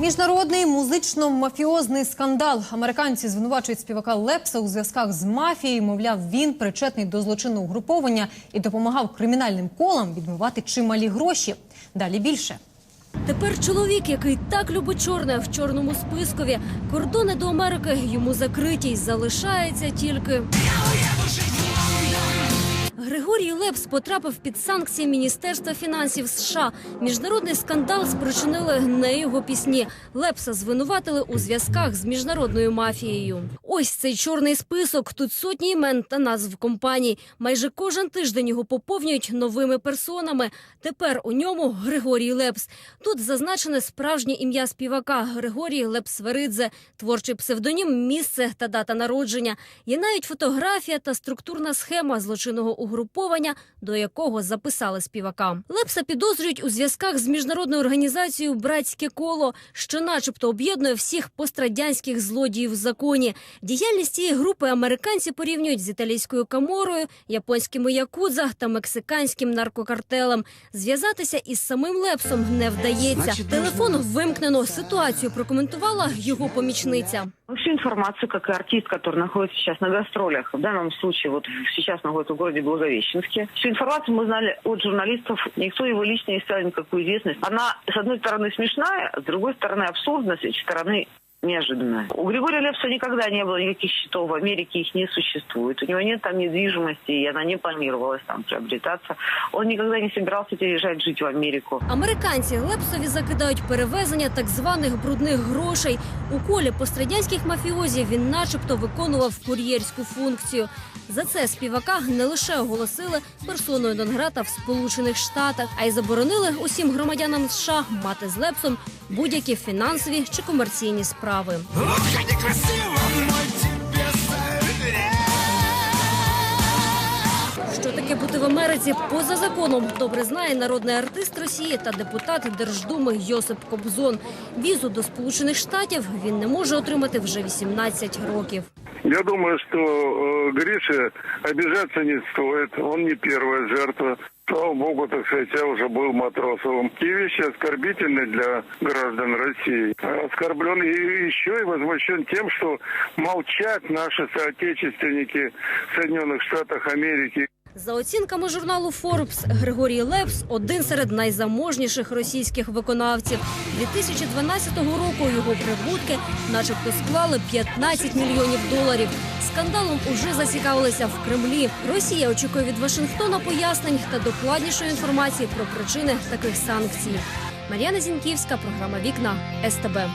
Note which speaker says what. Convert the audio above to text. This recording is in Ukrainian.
Speaker 1: Міжнародний музично-мафіозний скандал. Американці звинувачують співака Лепса у зв'язках з мафією. Мовляв, він причетний до злочинного угруповання і допомагав кримінальним колам відмивати чималі гроші. Далі більше.
Speaker 2: Тепер чоловік, який так любить чорне в чорному спискові, кордони до Америки йому закриті й залишається тільки. Григорій Лепс потрапив під санкції Міністерства фінансів США. Міжнародний скандал спричинили не його пісні. Лепса звинуватили у зв'язках з міжнародною мафією. Ось цей чорний список. Тут сотні імен та назв компаній. Майже кожен тиждень його поповнюють новими персонами. Тепер у ньому Григорій Лепс. Тут зазначене справжнє ім'я співака Григорій Лепсверидзе, творчий псевдонім, місце та дата народження. Є навіть фотографія та структурна схема злочинного угруповання, до якого записали співака. Лепса підозрюють у зв'язках з міжнародною організацією Братське коло, що, начебто, об'єднує всіх пострадянських злодіїв в законі. Діяльність цієї групи американці порівнюють з італійською каморою, японськими якудза та мексиканським наркокартелем. Зв'язатися із самим Лепсом не вдається. Телефон вимкнено. Ситуацію прокоментувала його помічниця.
Speaker 3: Всю информацию, как и артист, который находится сейчас на гастролях, в данном случае вот сейчас находится в городе Благовещенске. Всю информацию мы знали от журналистов. Никто его лично не ставил никакую известность. Она, с одной стороны, смешная, с другой стороны, абсурдная, с третьей стороны, неожиданная. У Григория Лепса никогда не было никаких счетов, в Америке их не существует. У него нет там недвижимости, и она не планировалась там приобретаться. Он никогда не собирался переезжать жить в Америку.
Speaker 2: Американці Лепсові закидають перевезення так званих брудних грошей. У колі пострадянських мафіозів він, начебто, виконував кур'єрську функцію. За це співака не лише оголосили персоною Донграта в Сполучених Штатах, а й заборонили усім громадянам США мати з Лепсом будь-які фінансові чи комерційні справи. Що таке бути в Америці поза законом? Добре знає народний артист Росії та депутат Держдуми Йосип Кобзон. Візу до Сполучених Штатів він не може отримати вже 18 років.
Speaker 4: Я думаю, что э, Грише обижаться не стоит. Он не первая жертва. Слава богу, так сказать, я уже был Матросовым. Те вещи оскорбительны для граждан России. Оскорблен и еще и возмущен тем, что молчат наши соотечественники в Соединенных Штатах Америки.
Speaker 2: За оцінками журналу Forbes, Григорій Лепс один серед найзаможніших російських виконавців. 2012 року його прибутки, начебто, склали 15 мільйонів доларів. Скандалом уже зацікавилися в Кремлі. Росія очікує від Вашингтона пояснень та докладнішої інформації про причини таких санкцій. Мар'яна Зінківська, програма Вікна СТБ.